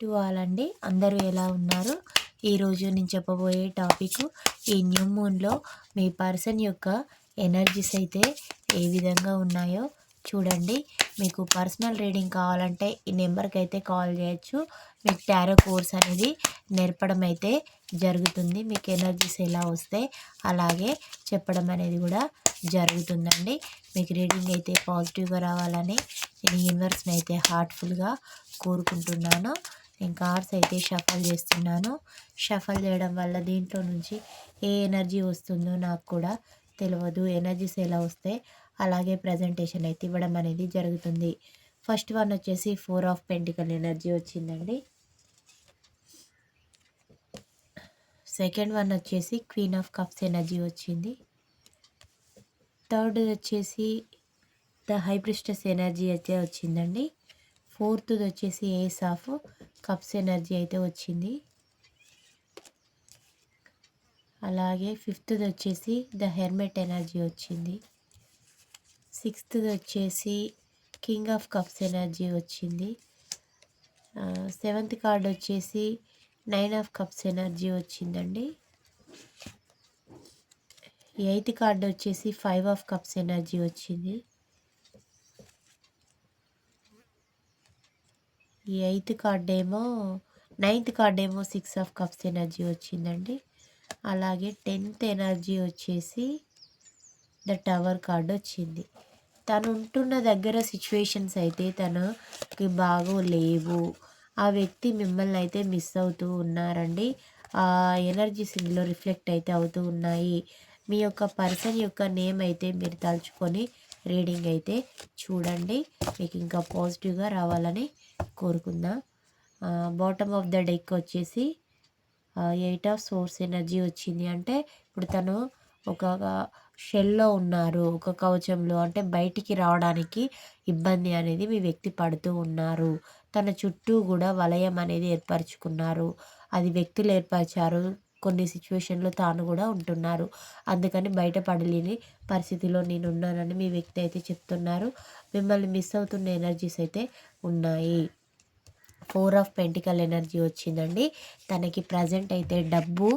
To all అండి అందరూ ఎలా ఉన్నారు? ఈరోజు నేను చెప్పబోయే టాపిక్ ఈ న్యూ మూన్లో మీ పర్సన్ యొక్క ఎనర్జీస్ అయితే ఏ విధంగా ఉన్నాయో చూడండి. మీకు పర్సనల్ రీడింగ్ కావాలంటే ఈ నెంబర్కి అయితే కాల్ చేయొచ్చు. మీకు టారో కోర్స్ అనేది నేర్పడం అయితే జరుగుతుంది. మీకు ఎనర్జీస్ ఎలా వస్తే అలాగే చెప్పడం అనేది కూడా జరుగుతుందండి. మీకు రీడింగ్ అయితే పాజిటివ్గా రావాలని నేను యూనివర్స్ని అయితే హార్ట్ఫుల్గా కోరుకుంటున్నాను. నేను కార్డ్స్ అయితే షఫల్ చేస్తున్నాను. షఫల్ చేయడం వల్ల దీంట్లో నుంచి ఏ ఎనర్జీ వస్తుందో నాకు కూడా తెలియదు ఎనర్జీస్ ఎలా వస్తే అలాగే ప్రజెంటేషన్ అయితే ఇవ్వడం అనేది జరుగుతుంది. ఫస్ట్ వన్ వచ్చేసి ఫోర్ ఆఫ్ పెంటికల్ ఎనర్జీ వచ్చిందండి. సెకండ్ వన్ వచ్చేసి క్వీన్ ఆఫ్ కప్స్ ఎనర్జీ వచ్చింది. థర్డ్ వచ్చేసి ద హైబ్రిస్టస్ ఎనర్జీ అయితే వచ్చిందండి. ఫోర్త్ది వచ్చేసి ఏస్ ఆఫ్ కప్స్ ఎనర్జీ అయితే వచ్చింది. అలాగే ఫిఫ్త్ది వచ్చేసి ద హెర్మెట్ ఎనర్జీ వచ్చింది. సిక్స్త్ది వచ్చేసి కింగ్ ఆఫ్ కప్స్ ఎనర్జీ వచ్చింది. సెవెంత్ కార్డ్ వచ్చేసి నైన్ ఆఫ్ కప్స్ ఎనర్జీ వచ్చిందండి. ఎయిత్ కార్డ్ వచ్చేసి ఫైవ్ ఆఫ్ కప్స్ ఎనర్జీ వచ్చింది. ఈ ఎయిత్ కార్డ్ ఏమో నైన్త్ కార్డ్ ఏమో సిక్స్ ఆఫ్ కప్స్ ఎనర్జీ వచ్చిందండి. అలాగే టెన్త్ ఎనర్జీ వచ్చేసి ద టవర్ కార్డ్ వచ్చింది. తను ఉంటున్న దగ్గర సిచ్యువేషన్స్ అయితే తనకి బాగో లేవు. ఆ వ్యక్తి మిమ్మల్ని అయితే మిస్ అవుతూ ఉన్నారండి. ఆ ఎనర్జీస్ ఇందులో రిఫ్లెక్ట్ అయితే అవుతూ ఉన్నాయి. మీ యొక్క పర్సన్ యొక్క నేమ్ అయితే మీరు తలుచుకొని రీడింగ్ అయితే చూడండి. మీకు ఇంకా పాజిటివ్గా రావాలని కోరుకుందాం. బాటమ్ ఆఫ్ ద డెక్ వచ్చేసి ఎయిట్ ఆఫ్ సోర్స్ ఎనర్జీ వచ్చింది. అంటే ఇప్పుడు తను ఒక షెల్లో ఉన్నారు. ఒక కవచంలో అంటే బయటికి రావడానికి ఇబ్బంది అనేది మీ వ్యక్తి పడుతూ ఉన్నారు. తన చుట్టూ కూడా వలయం అనేది ఏర్పరచుకున్నారు. అది వ్యక్తులు ఏర్పరిచారు. కొన్ని సిచ్యువేషన్లో తాను కూడా ఉంటున్నారు. అందుకని బయటపడలేని పరిస్థితిలో నేను ఉన్నానని మీ వ్యక్తి అయితే చెప్తున్నారు. మిమ్మల్ని మిస్ అవుతున్న ఎనర్జీస్ అయితే ఉన్నాయి. ఫోర్ ఆఫ్ పెంటికల్ ఎనర్జీ వచ్చిందండి. తనకి ప్రజెంట్ అయితే డబ్బు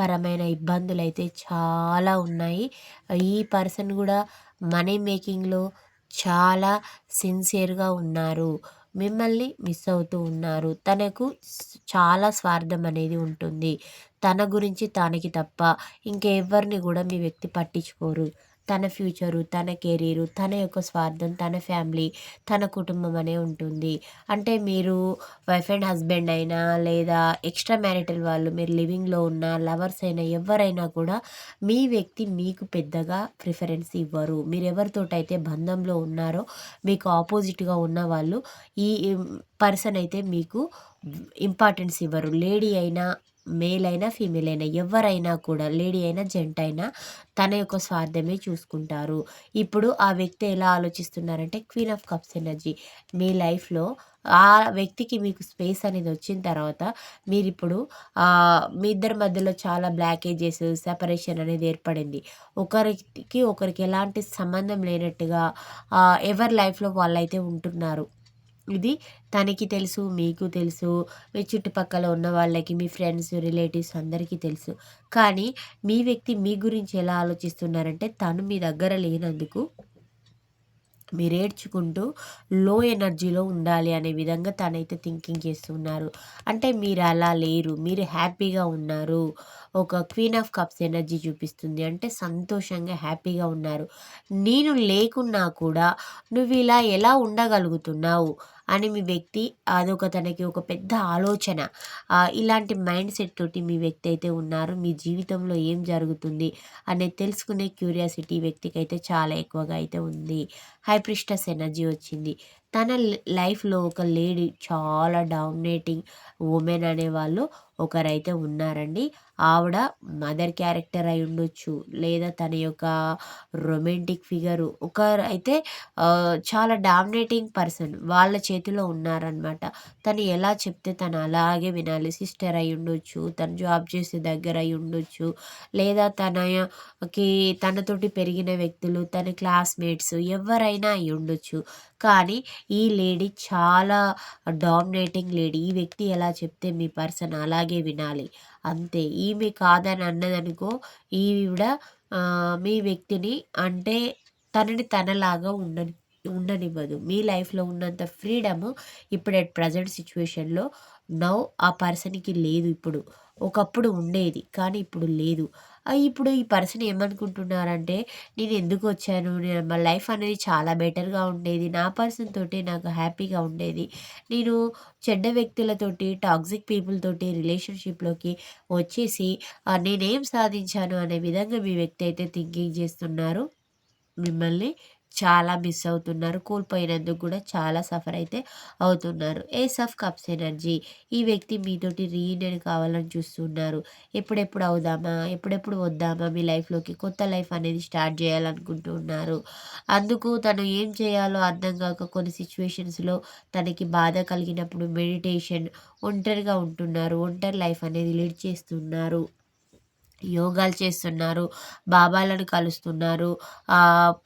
పరమైన ఇబ్బందులు అయితే చాలా ఉన్నాయి. ఈ పర్సన్ కూడా మనీ మేకింగ్లో చాలా సిన్సియర్గా ఉన్నారు. మిమ్మల్ని మిస్ అవుతూ ఉన్నారు. తనకు చాలా స్వార్థం అనేది ఉంటుంది. తన గురించి తనకి తప్ప ఇంకెవరిని కూడా మీ వ్యక్తి పట్టించుకోరు. తన ఫ్యూచరు తన కెరీరు తన యొక్క స్వార్థం తన ఫ్యామిలీ తన కుటుంబం అనే ఉంటుంది. అంటే మీరు వైఫ్ అండ్ హస్బెండ్ అయినా లేదా ఎక్స్ట్రా మ్యారిటల్ వాళ్ళు మీరు లివింగ్లో ఉన్న లవర్స్ అయినా ఎవరైనా కూడా మీ వ్యక్తి మీకు పెద్దగా ప్రిఫరెన్స్ ఇవ్వరు. మీరు ఎవరితోటైతే బంధంలో ఉన్నారో మీకు ఆపోజిట్గా ఉన్న వాళ్ళు ఈ పర్సన్ అయితే మీకు ఇంపార్టెన్స్ ఇవ్వరు. లేడీ అయినా మేల్ అయినా ఫీమేల్ అయినా ఎవరైనా కూడా లేడీ అయినా జెంట్ అయినా తన యొక్క స్వార్థమే చూసుకుంటారు. ఇప్పుడు ఆ వ్యక్తి ఎలా ఆలోచిస్తున్నారంటే క్వీన్ ఆఫ్ కప్స్ ఎనర్జీ. మీ లైఫ్లో ఆ వ్యక్తికి మీకు స్పేస్ అనేది వచ్చిన తర్వాత మీరు ఇప్పుడు మీ ఇద్దరి మధ్యలో చాలా బ్లాకేజెస్ సెపరేషన్ అనేది ఏర్పడింది. ఒకరికి ఒకరికి ఎలాంటి సంబంధం లేనట్టుగా ఎవరి లైఫ్లో వాళ్ళైతే ఉంటున్నారు? ఇది తనకి తెలుసు మీకు తెలుసు మీ చుట్టుపక్కల ఉన్న వాళ్ళకి మీ ఫ్రెండ్స్ రిలేటివ్స్ అందరికీ తెలుసు. కానీ మీ వ్యక్తి మీ గురించి ఎలా ఆలోచిస్తున్నారంటే తను మీ దగ్గర లేనందుకు మీరు ఏడ్చుకుంటూ లో ఎనర్జీలో ఉండాలి అనే విధంగా తనైతే థింకింగ్ చేస్తున్నారు. అంటే మీరు అలా లేరు మీరు హ్యాపీగా ఉన్నారు. ఒక క్వీన్ ఆఫ్ కప్స్ ఎనర్జీ చూపిస్తుంది. అంటే సంతోషంగా హ్యాపీగా ఉన్నారు. నేను లేకున్నా కూడా నువ్వు ఇలా ఎలా ఉండగలుగుతున్నావు? అని మీ వ్యక్తి అదొక తనకి ఒక పెద్ద ఆలోచన. ఇలాంటి మైండ్ సెట్ తోటి మీ వ్యక్తి అయితే ఉన్నారు. మీ జీవితంలో ఏం జరుగుతుంది అనేది తెలుసుకునే క్యూరియాసిటీ వ్యక్తికి అయితే చాలా ఎక్కువగా అయితే ఉంది. హైప్రిస్టస్ ఎనర్జీ వచ్చింది. తన లైఫ్లో ఒక లేడీ చాలా డామినేటింగ్ ఉమెన్ అనేవాళ్ళు ఒకరైతే ఉన్నారండి. ఆవిడ మదర్ క్యారెక్టర్ అయి ఉండొచ్చు లేదా తన యొక్క రొమాంటిక్ ఫిగరు. ఒకరు అయితే చాలా డామినేటింగ్ పర్సన్. వాళ్ళ చేతిలో ఉన్నారనమాట తను ఎలా చెప్తే తను అలాగే వినాలి. సిస్టర్ అయి ఉండొచ్చు తను జాబ్ చేసే దగ్గర అయి ఉండొచ్చు లేదా తనకి తనతోటి పెరిగిన వ్యక్తులు తన క్లాస్మేట్స్ ఎవరైనా అయి ఉండొచ్చు. కానీ ఈ లేడీ చాలా డామినేటింగ్ లేడీ. ఈ వ్యక్తి ఎలా చెప్తే మీ పర్సన్ అలాగే వినాలి. అంతే. ఈమె కాదని అన్నదనుకో ఈవిడ మీ వ్యక్తిని అంటే తనని తనలాగా ఉండని ఉండనివ్వదు. మీ లైఫ్లో ఉన్నంత ఫ్రీడము ఇప్పుడు అట్ ప్రజెంట్ సిచ్యువేషన్లో నౌ ఆ పర్సన్కి లేదు ఇప్పుడు. ఒకప్పుడు ఉండేది కానీ ఇప్పుడు లేదు. ఇప్పుడు ఈ పర్సన్ ఏమనుకుంటున్నారంటే నేను ఎందుకు వచ్చాను? నేను మా లైఫ్ అనేది చాలా బెటర్గా ఉండేది. నా పర్సన్ తోటి నాకు హ్యాపీగా ఉండేది. నేను చెడ్డ వ్యక్తులతోటి టాక్సిక్ పీపుల్ తోటి రిలేషన్షిప్లోకి వచ్చేసి నేనేం సాధించాను అనే విధంగా మీ వ్యక్తి అయితే థింకింగ్ చేస్తున్నారు? మిమ్మల్ని చాలా మిస్ అవుతున్నారు. కోల్పోయినందుకు కూడా చాలా సఫర్ అయితే అవుతున్నారు. Ace of cups energy. ఈ వ్యక్తి మీతోటి రీయూనియన్ కావాలని చూస్తున్నారు. ఎప్పుడెప్పుడు అవుదామా? ఎప్పుడెప్పుడు వద్దామా? మీ లైఫ్లోకి కొత్త లైఫ్ అనేది స్టార్ట్ చేయాలనుకుంటున్నారు. అందుకు తను ఏం చేయాలో అర్థం కాక కొన్ని సిచ్యువేషన్స్లో తనకి బాధ కలిగినప్పుడు మెడిటేషన్ ఒంటరిగా ఉంటున్నారు. ఒంటరి లైఫ్ అనేది లీడ్ చేస్తున్నారు. యోగాలు చేస్తున్నారు బాబాలను కలుస్తున్నారు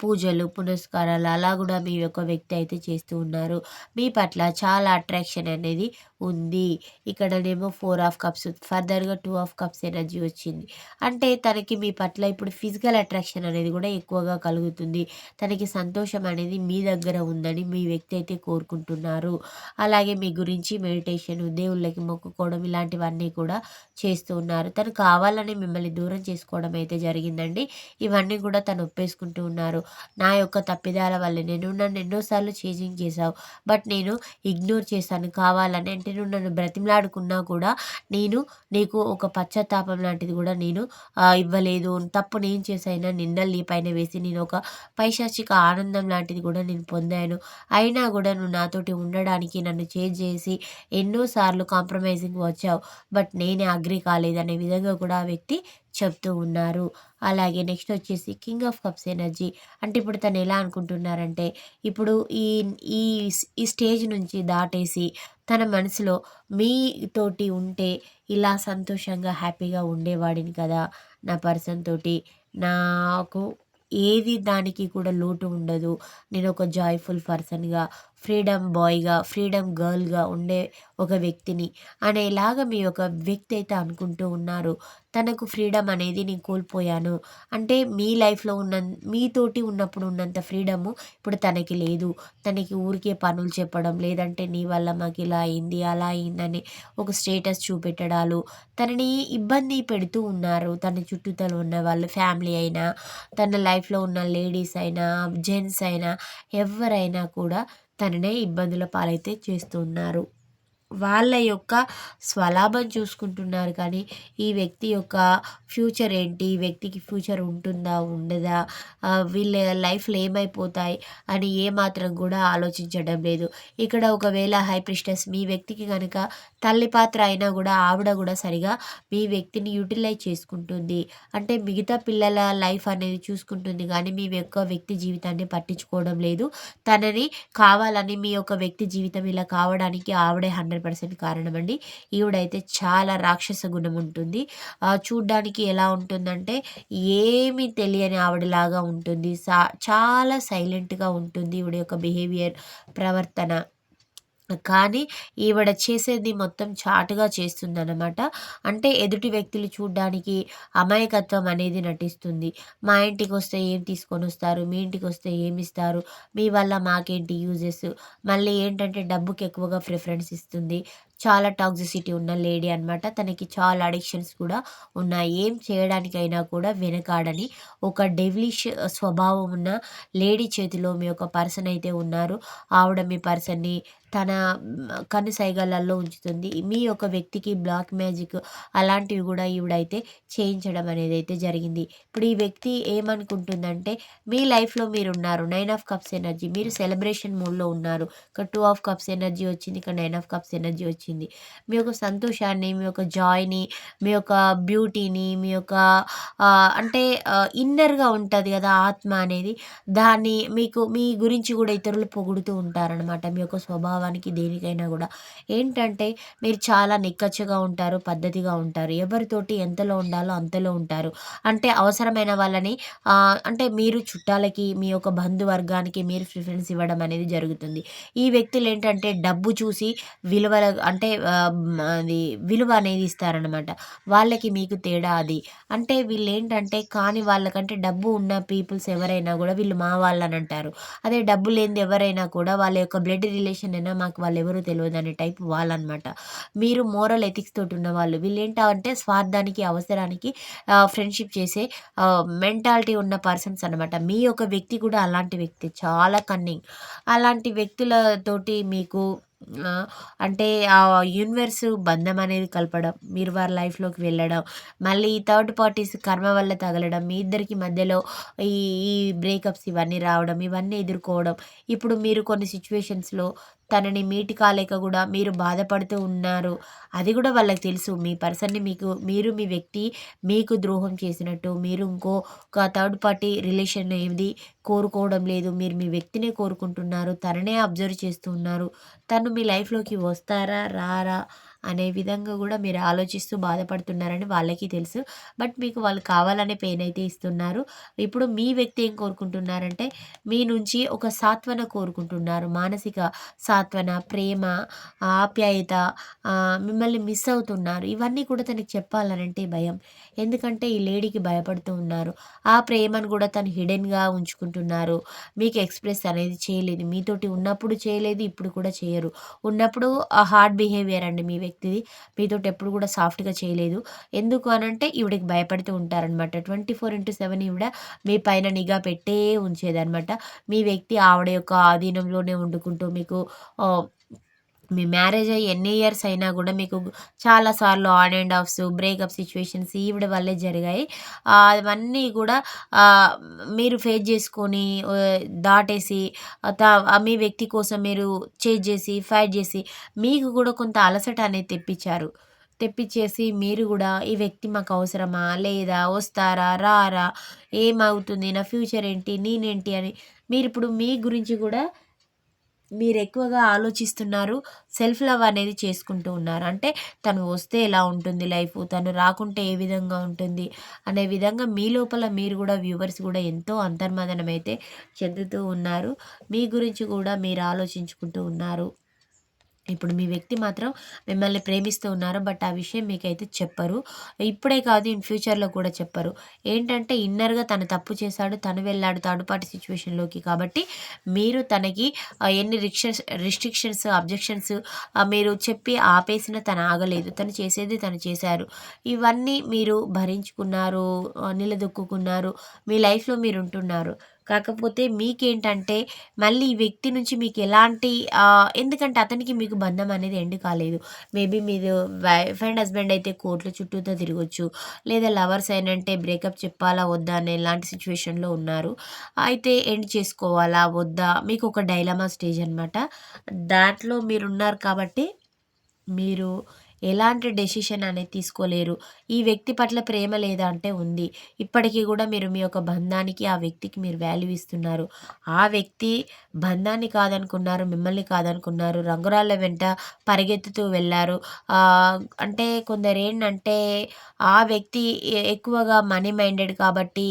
పూజలు పునస్కారాలు అలా కూడా మీ యొక్క వ్యక్తి అయితే చేస్తూ ఉన్నారు. మీ పట్ల చాలా అట్రాక్షన్ అనేది ఉంది. ఇక్కడనేమో ఫోర్ ఆఫ్ కప్స్ ఫర్దర్గా టూ ఆఫ్ కప్స్ ఎనర్జీ వచ్చింది. అంటే తనకి మీ పట్ల ఇప్పుడు ఫిజికల్ అట్రాక్షన్ అనేది కూడా ఎక్కువగా కలుగుతుంది. తనకి సంతోషం అనేది మీ దగ్గర ఉందని మీ వ్యక్తి అయితే కోరుకుంటున్నారు. అలాగే మీ గురించి మెడిటేషన్ దేవుళ్ళకి మొక్కుకోవడం ఇలాంటివన్నీ కూడా చేస్తూ ఉన్నారు. తను కావాలని మిమ్మల్ని దూరం చేసుకోవడం అయితే జరిగిందండి. ఇవన్నీ కూడా తను ఒప్పేసుకుంటూ ఉన్నారు. నా యొక్క తప్పిదాల వల్ల నేను నన్ను ఎన్నోసార్లు చేంజింగ్ చేశావు బట్ నేను ఇగ్నోర్ చేశాను. కావాలని అంటే నువ్వు నన్ను బ్రతిమలాడుకున్నా కూడా నేను నీకు ఒక పశ్చాత్తాపం లాంటిది కూడా నేను ఇవ్వలేదు. తప్పు నేను చేసైనా నిన్నలు నీ పైన వేసి నేను ఒక పైశాచిక ఆనందం లాంటిది కూడా నేను పొందాను. అయినా కూడా నువ్వు నాతోటి ఉండడానికి నన్ను చేంజ్ చేసి ఎన్నోసార్లు కాంప్రమైజింగ్ వచ్చావు బట్ నేనే అగ్రి కాలేదనే విధంగా కూడా ఆ వ్యక్తి చెప్తూ ఉన్నారు. అలాగే నెక్స్ట్ వచ్చేసి కింగ్ ఆఫ్ కప్స్ ఎనర్జీ. అంటే ఇప్పుడు తను ఎలా అనుకుంటున్నారంటే ఇప్పుడు ఈ ఈ ఈ స్టేజ్ నుంచి దాటేసి తన మనసులో మీతోటి ఉంటే ఇలా సంతోషంగా హ్యాపీగా ఉండేవాడిని కదా. నా పర్సన్ తోటి. నాకు ఏది దానికి కూడా లోటు ఉండదు. నేను ఒక జాయ్ఫుల్ పర్సన్గా ఫ్రీడమ్ బాయ్గా ఫ్రీడమ్ గర్ల్గా ఉండే ఒక వ్యక్తిని అనేలాగా మీ ఒక వ్యక్తి అయితే అనుకుంటూ ఉన్నారు. తనకు ఫ్రీడమ్ అనేది నేను కోల్పోయాను. అంటే మీ లైఫ్లో ఉన్న మీతోటి ఉన్నప్పుడు ఉన్నంత ఫ్రీడము ఇప్పుడు తనకి లేదు. తనకి ఊరికే పనులు చెప్పడం లేదంటే నీ వల్ల మాకు ఇలా అయింది అలా అయిందని ఒక స్టేటస్ చూపెట్టడాలు. తనని ఇబ్బంది పెడుతూ ఉన్నారు. తన చుట్టూతల ఉన్న వాళ్ళు ఫ్యామిలీ అయినా తన లైఫ్లో ఉన్న లేడీస్ అయినా జెంట్స్ అయినా ఎవరైనా కూడా తననే ఇబ్బందుల పాలైతే చేస్తున్నారు వాళ్ళ యొక్క స్వలాభం చూసుకుంటున్నారు. కానీ ఈ వ్యక్తి యొక్క ఫ్యూచర్ ఏంటి? ఈ వ్యక్తికి ఫ్యూచర్ ఉంటుందా? ఉండదా? వీళ్ళ లైఫ్లో ఏమైపోతాయి అని ఏమాత్రం కూడా ఆలోచించడం లేదు. ఇక్కడ ఒకవేళ హై ప్రిస్టస్ మీ వ్యక్తికి కనుక తల్లి పాత్ర అయినా కూడా ఆవిడ కూడా సరిగా మీ వ్యక్తిని యూటిలైజ్ చేసుకుంటుంది. అంటే మిగతా పిల్లల లైఫ్ అనేది చూసుకుంటుంది. కానీ మీ యొక్క వ్యక్తి జీవితాన్ని పట్టించుకోవడం లేదు. తనని కావాలని మీ యొక్క వ్యక్తి జీవితం ఇలా కావడానికి ఆవిడే హండ్రెడ్ పర్సెంట్ కారణం అండి ఈవిడైతే చాలా రాక్షస గుణం ఉంటుంది. చూడ్డానికి ఎలా ఉంటుందంటే ఏమి తెలియని ఆవిడలాగా ఉంటుంది. సా చాలా సైలెంట్గా ఉంటుంది ఈవిడ యొక్క బిహేవియర్ ప్రవర్తన. కానీ ఈవిడ చేసేది మొత్తం చాటుగా చేస్తుందన్నమాట. అంటే ఎదుటి వ్యక్తులు చూడ్డానికి అమాయకత్వం అనేది నటిస్తుంది. మా ఇంటికి వస్తే ఏం తీసుకొని వస్తారు? మీ ఇంటికి వస్తే ఏమి ఇస్తారు? మీ వల్ల మాకేంటి యూజెస్? మళ్ళీ ఏంటంటే డబ్బుకి ఎక్కువగా ప్రిఫరెన్స్ ఇస్తుంది. చాలా టాక్సిసిటీ ఉన్న లేడీ అనమాట తనకి చాలా అడిక్షన్స్ కూడా ఉన్నాయి. ఏం చేయడానికైనా కూడా వెనకాడని ఒక డెవిలిష్ స్వభావం ఉన్న లేడీ చేతిలో మీ యొక్క పర్సన్ అయితే ఉన్నారు. ఆవిడ మీ పర్సన్ని తన కను సైగలల్లో ఉంచుతుంది. మీ యొక్క వ్యక్తికి బ్లాక్ మ్యాజిక్ అలాంటివి కూడా ఈవిడైతే చేయించడం అనేది అయితే జరిగింది. ఇప్పుడు ఈ వ్యక్తి ఏమనుకుంటుందంటే మీ లైఫ్లో మీరు ఉన్నారు నైన్ ఆఫ్ కప్స్ ఎనర్జీ మీరు సెలబ్రేషన్ మూడ్లో ఉన్నారు. ఇక్కడ టూ ఆఫ్ కప్స్ ఎనర్జీ వచ్చింది ఇక్కడ నైన్ ఆఫ్ కప్స్ ఎనర్జీ వచ్చింది. మీ యొక్క సంతోషాన్ని మీ యొక్క జాయ్ని మీ యొక్క బ్యూటీని మీ యొక్క అంటే ఇన్నర్గా ఉంటుంది కదా ఆత్మ అనేది. దాన్ని మీకు మీ గురించి కూడా ఇతరులు పొగుడుతూ ఉంటారనమాట మీ యొక్క స్వభావానికి దేనికైనా కూడా. ఏంటంటే మీరు చాలా నిక్కచ్చగా ఉంటారు పద్ధతిగా ఉంటారు. ఎవరితోటి ఎంతలో ఉండాలో అంతలో ఉంటారు. అంటే అవసరమైన వాళ్ళని అంటే మీరు చుట్టాలకి మీ యొక్క బంధువర్గానికి మీరు ప్రిఫరెన్స్ ఇవ్వడం అనేది జరుగుతుంది. ఈ వ్యక్తులు ఏంటంటే డబ్బు చూసి విలువల అంటే అది విలువ అనేది ఇస్తారనమాట వాళ్ళకి మీకు తేడా అది. అంటే వీళ్ళు ఏంటంటే కాని వాళ్ళకంటే డబ్బు ఉన్న పీపుల్స్ ఎవరైనా కూడా వీళ్ళు మా వాళ్ళని అంటారు అదే డబ్బు లేనిది ఎవరైనా కూడా వాళ్ళ యొక్క బ్లడ్ రిలేషన్ అయినా మాకు వాళ్ళు ఎవరు తెలియదు అనే టైప్ వాళ్ళనమాట మీరు మోరల్ ఎథిక్స్ తోటి ఉన్న వాళ్ళు. వీళ్ళు ఏంటంటే స్వార్థానికి అవసరానికి ఫ్రెండ్షిప్ చేసే మెంటాలిటీ ఉన్న పర్సన్స్ అనమాట మీ యొక్క వ్యక్తి కూడా అలాంటి వ్యక్తి. చాలా కన్నింగ్. అలాంటి వ్యక్తులతోటి మీకు అంటే ఆ యూనివర్స్ బంధం అనేది కలపడం మీరు వారి లైఫ్లోకి వెళ్ళడం మళ్ళీ థర్డ్ పార్టీస్ కర్మ వల్ల తగలడం మీ ఇద్దరికి మధ్యలో ఈ ఈ బ్రేకప్స్ ఇవన్నీ రావడం ఇవన్నీ ఎదుర్కోవడం ఇప్పుడు మీరు కొన్ని సిచ్యువేషన్స్లో తనని మీట్ కాలేక కూడా మీరు బాధపడుతూ ఉన్నారు. అది కూడా వాళ్ళకి తెలుసు. మీ పర్సన్ని మీకు మీరు మీ వ్యక్తి మీకు ద్రోహం చేసినట్టు మీరు ఇంకో ఒక థర్డ్ పార్టీ రిలేషన్ ఏది కోరుకోవడం లేదు. మీరు మీ వ్యక్తినే కోరుకుంటున్నారు. తననే అబ్జర్వ్ చేస్తూ ఉన్నారు. తను మీ లైఫ్లోకి వస్తారా? రారా? అనే విధంగా కూడా మీరు ఆలోచిస్తూ బాధపడుతున్నారని వాళ్ళకి తెలుసు. బట్ మీకు వాళ్ళు కావాలనే పెయిన్ అయితే ఇస్తున్నారు. ఇప్పుడు మీ వ్యక్తి ఏం కోరుకుంటున్నారంటే మీ నుంచి ఒక సాత్వన కోరుకుంటున్నారు. మానసిక సాత్వన ప్రేమ ఆప్యాయత మిమ్మల్ని మిస్ అవుతున్నారు. ఇవన్నీ కూడా తనకి చెప్పాలనంటే భయం. ఎందుకంటే ఈ లేడీకి భయపడుతూ ఉన్నారు. ఆ ప్రేమను కూడా తను హిడెన్గా ఉంచుకుంటున్నారు. మీకు ఎక్స్ప్రెస్ అనేది చేయలేదు. మీతోటి ఉన్నప్పుడు చేయలేదు ఇప్పుడు కూడా చేయరు. ఉన్నప్పుడు ఆ హార్డ్ బిహేవియర్ అండి మీ వ్యక్తి. వ్యక్తిది మీతో ఎప్పుడు కూడా సాఫ్ట్గా చేయలేదు. ఎందుకు అనంటే ఈవిడకి భయపడుతూ ఉంటారనమాట ట్వంటీ ఫోర్ ఇంటూ సెవెన్ ఈవిడ మీ పైన నిఘా పెట్టే ఉంచేదనమాట మీ వ్యక్తి ఆవిడ యొక్క ఆధీనంలోనే వండుకుంటూ మీకు మీ మ్యారేజ్ అయ్యి ఎన్ని ఇయర్స్ అయినా కూడా మీకు చాలాసార్లు on and offs breakup situations ఈవిడ వల్లే జరిగాయి. అవన్నీ కూడా మీరు ఫేస్ చేసుకొని దాటేసి మీ వ్యక్తి కోసం మీరు చేజ్ చేసి ఫైట్ చేసి మీకు కూడా కొంత అలసట అనేది తెప్పించారు. తెప్పించేసి మీరు కూడా ఈ వ్యక్తి మాకు అవసరమా? లేదా వస్తారా? రారా? ఏమవుతుంది? నా ఫ్యూచర్ ఏంటి? నేనేంటి? అని మీరు ఇప్పుడు మీ గురించి కూడా మీరు ఎక్కువగా ఆలోచిస్తున్నారు సెల్ఫ్ లవ్ అనేది చేసుకుంటూ ఉన్నారు. అంటే తను వస్తే ఎలా ఉంటుంది లైఫ్? తను రాకుంటే ఏ విధంగా ఉంటుంది? అనే విధంగా మీ లోపల మీరు కూడా వ్యూవర్స్ కూడా ఎంతో అంతర్మదనం అయితే చెందుతూ ఉన్నారు. మీ గురించి కూడా మీరు ఆలోచించుకుంటూ ఉన్నారు. ఇప్పుడు మీ వ్యక్తి మాత్రం మిమ్మల్ని ప్రేమిస్తూ ఉన్నారు. బట్ ఆ విషయం మీకైతే చెప్పరు. ఇప్పుడే కాదు ఇన్ ఫ్యూచర్లో కూడా చెప్పరు. ఏంటంటే ఇన్నర్గా తను తప్పు చేశాడు తను వెళ్ళాడు థర్డ్ పార్టీ సిచ్యువేషన్లోకి కాబట్టి మీరు తనకి ఎన్ని రిక్షన్స్ రిస్ట్రిక్షన్స్ అబ్జెక్షన్స్ మీరు చెప్పి ఆపేసిన తను ఆగలేదు. తను చేసేది తను చేశారు. ఇవన్నీ మీరు భరించుకున్నారు నిలదొక్కున్నారు మీ లైఫ్లో మీరు ఉంటున్నారు. కాకపోతే మీకేంటంటే మళ్ళీ ఈ వ్యక్తి నుంచి మీకు ఎలాంటి ఎందుకంటే అతనికి మీకు బంధం అనేది ఎండ్ కాలేదు. మేబీ మీరు వైఫ్ అండ్ హస్బెండ్ అయితే కోర్టుల చుట్టూతో తిరగచ్చు లేదా లవర్స్ అయినంటే బ్రేకప్ చెప్పాలా వద్దా అనే ఇలాంటి సిచ్యువేషన్లో ఉన్నారు. అయితే ఎండ్ చేసుకోవాలా వద్దా మీకు ఒక డైలమా స్టేజ్ అనమాట దాంట్లో మీరున్నారు కాబట్టి మీరు ఎలాంటి డెసిషన్ అనేది తీసుకోలేరు. ఈ వ్యక్తి పట్ల ప్రేమ లేదా అంటే ఉంది. ఇప్పటికీ కూడా మీరు మీ యొక్క బంధానికి ఆ వ్యక్తికి మీరు వాల్యూ ఇస్తున్నారు. ఆ వ్యక్తి బంధాన్ని కాదనుకున్నారు మిమ్మల్ని కాదనుకున్నారు రంగురాళ్ళ వెంట పరిగెత్తుతూ వెళ్ళారు. అంటే కొందరు ఏంటంటే ఆ వ్యక్తి ఎక్కువగా మనీ మైండెడ్ కాబట్టి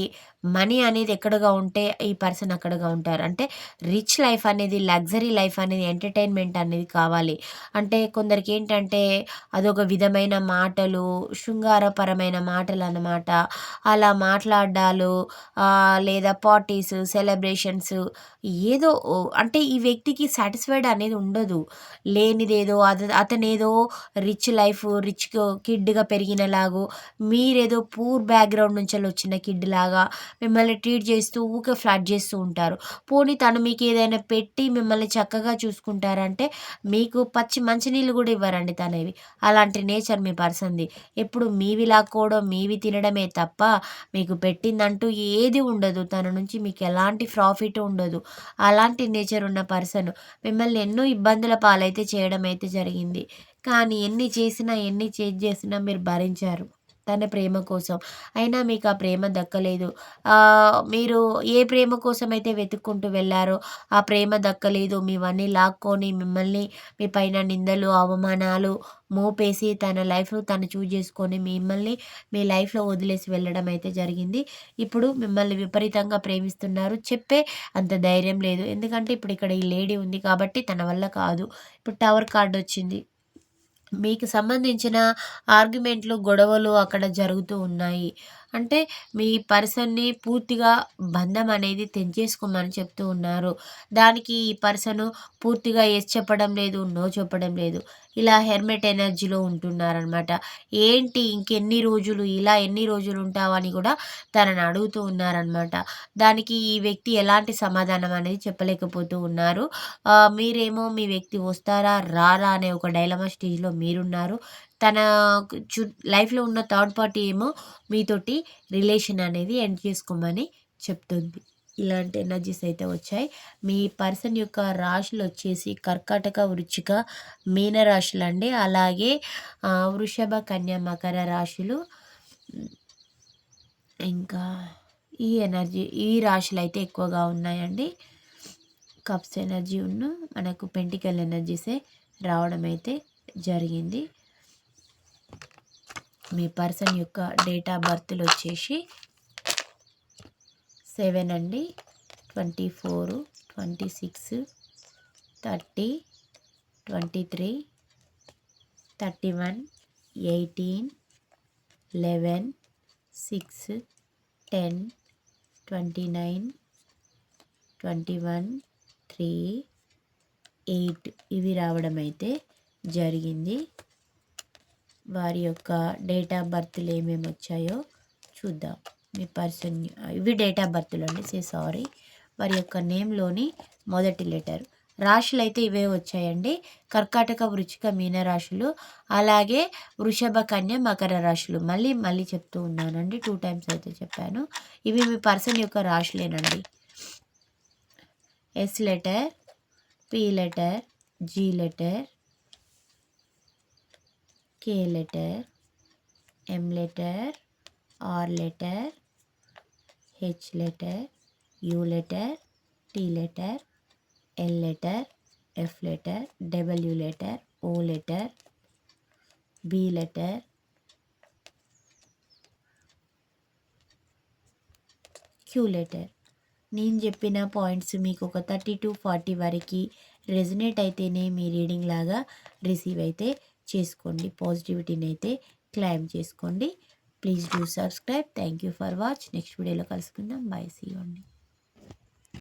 మనీ అనేది ఎక్కడగా ఉంటే ఈ పర్సన్ అక్కడగా ఉంటారు. అంటే రిచ్ లైఫ్ అనేది లగ్జరీ లైఫ్ అనేది ఎంటర్టైన్మెంట్ అనేది కావాలి. అంటే కొందరికి ఏంటంటే అదొక విధమైన మాటలు శృంగారపరమైన మాటలు అన్నమాట అలా మాట్లాడాలు లేదా పార్టీస్ సెలబ్రేషన్స్ ఏదో అంటే ఈ వ్యక్తికి సాటిస్ఫైడ్ అనేది ఉండదు. లేనిదేదో అత అతనేదో రిచ్ లైఫ్ రిచ్ కిడ్గా పెరిగినలాగో మీరేదో పూర్ బ్యాక్గ్రౌండ్ నుంచి వచ్చిన కిడ్ లాగా మిమ్మల్ని ట్రీట్ చేస్తూ ఊకే ఫ్లాట్ చేస్తూ ఉంటారు. పోనీ తను మీకు ఏదైనా పెట్టి మిమ్మల్ని చక్కగా చూసుకుంటారంటే మీకు పచ్చి మంచినీళ్ళు కూడా ఇవ్వరండి తనవి. అలాంటి నేచర్ మీ పర్సన్ది. ఎప్పుడు మీవి లాక్కోవడం మీవి తినడమే తప్ప మీకు పెట్టిందంటూ ఏది ఉండదు. తన నుంచి మీకు ఎలాంటి ప్రాఫిట్ ఉండదు. అలాంటి నేచర్ ఉన్న పర్సన్ మిమ్మల్ని ఎన్నో ఇబ్బందుల పాలైతే చేయడం అయితే జరిగింది. కానీ ఎన్ని చేసినా ఎన్ని చేంజ్ చేసినా మీరు భరించారు. తన ప్రేమ కోసం. అయినా మీకు ఆ ప్రేమ దక్కలేదు. మీరు ఏ ప్రేమ కోసం అయితే వెతుక్కుంటూ వెళ్ళారో ఆ ప్రేమ దక్కలేదు. మీవన్నీ లాక్కొని మిమ్మల్ని మీ పైన నిందలు అవమానాలు మోపేసి తన లైఫ్ తను చూజ్ చేసుకొని మిమ్మల్ని మీ లైఫ్లో వదిలేసి వెళ్ళడం అయితే జరిగింది. ఇప్పుడు మిమ్మల్ని విపరీతంగా ప్రేమిస్తున్నారు. చెప్పే అంత ధైర్యం లేదు. ఎందుకంటే ఇప్పుడు ఇక్కడ ఈ లేడీ ఉంది కాబట్టి తన వల్ల కాదు. ఇప్పుడు టవర్ కార్డు వచ్చింది. మీకు సంబంధించిన ఆర్గ్యుమెంట్లు గొడవలు అక్కడ జరుగుతూ ఉన్నాయి. అంటే మీ పర్సన్ని పూర్తిగా బంధం అనేది తెంచేసుకోమని చెప్తూ ఉన్నారు. దానికి ఈ పర్సన్ పూర్తిగా ఎస్ చెప్పడం లేదు నో చెప్పడం లేదు. ఇలా హెర్మెట్ ఎనర్జీలో ఉంటున్నారనమాట ఏంటి ఇంకెన్ని రోజులు ఇలా ఎన్ని రోజులు ఉంటావని కూడా తనని అడుగుతూ ఉన్నారనమాట దానికి ఈ వ్యక్తి ఎలాంటి సమాధానం అనేది చెప్పలేకపోతూ ఉన్నారు. మీరేమో మీ వ్యక్తి వస్తారా రారా అనే ఒక డైలమా స్టేజ్లో మీరున్నారు. తన చు లైఫ్లో ఉన్న థర్డ్ పార్టీ ఏమో మీతోటి రిలేషన్ అనేది ఎండ్ చేసుకోమని చెప్తుంది. ఇలాంటి ఎనర్జీస్ అయితే వచ్చాయి. మీ పర్సన్ యొక్క రాశులు వచ్చేసి కర్కాటక వృచ్చిక మీన రాశులు అండి అలాగే వృషభ కన్యా మకర రాశులు. ఇంకా ఈ ఎనర్జీ ఈ రాశులు అయితే ఎక్కువగా ఉన్నాయండి. కప్స్ ఎనర్జీ ఉన్న మనకు పెంటికల్ ఎనర్జీసే రావడం అయితే జరిగింది. మీ పర్సన్ యొక్క డేట్ ఆఫ్ బర్త్లు వచ్చేసి సెవెన్ అండి. Twenty four twenty six thirty twenty three thirty one eighteen eleven six ten twenty nine twenty one three eight ఇవి రావడం అయితే జరిగింది. వారి యొక్క డేట్ ఆఫ్ బర్త్లు ఏమేమి వచ్చాయో చూద్దాం. మీ పర్సన్ ఇవి డేట్ ఆఫ్ బర్త్లు అండి సే సారీ. వారి యొక్క నేమ్లోని మొదటి లెటర్. రాశులు అయితే ఇవే వచ్చాయండి. కర్కాటక వృచ్చిక మీన రాశులు అలాగే వృషభ కన్య మకర రాశులు. మళ్ళీ మళ్ళీ చెప్తూ ఉన్నానండి. టూ టైమ్స్ అయితే చెప్పాను. ఇవి మీ పర్సన్ యొక్క రాశులేనండి. S letter P letter G letter K letter, M letter, R letter, H letter, U letter, T letter, L letter, F letter, W letter, O letter, B letter, Q letter నేను చెప్పిన points మీకు ఒక thirty to forty వరకు resonate అయితేనే మీ reading లాగా receive అయితే చేసుకోండి. పాజిటివిటీని అయితే క్లైమ్ చేసుకోండి. Please do subscribe. Thank you for watch. Next వీడియోలో కలుసుకుందాం. బాయ్ సీ అండి.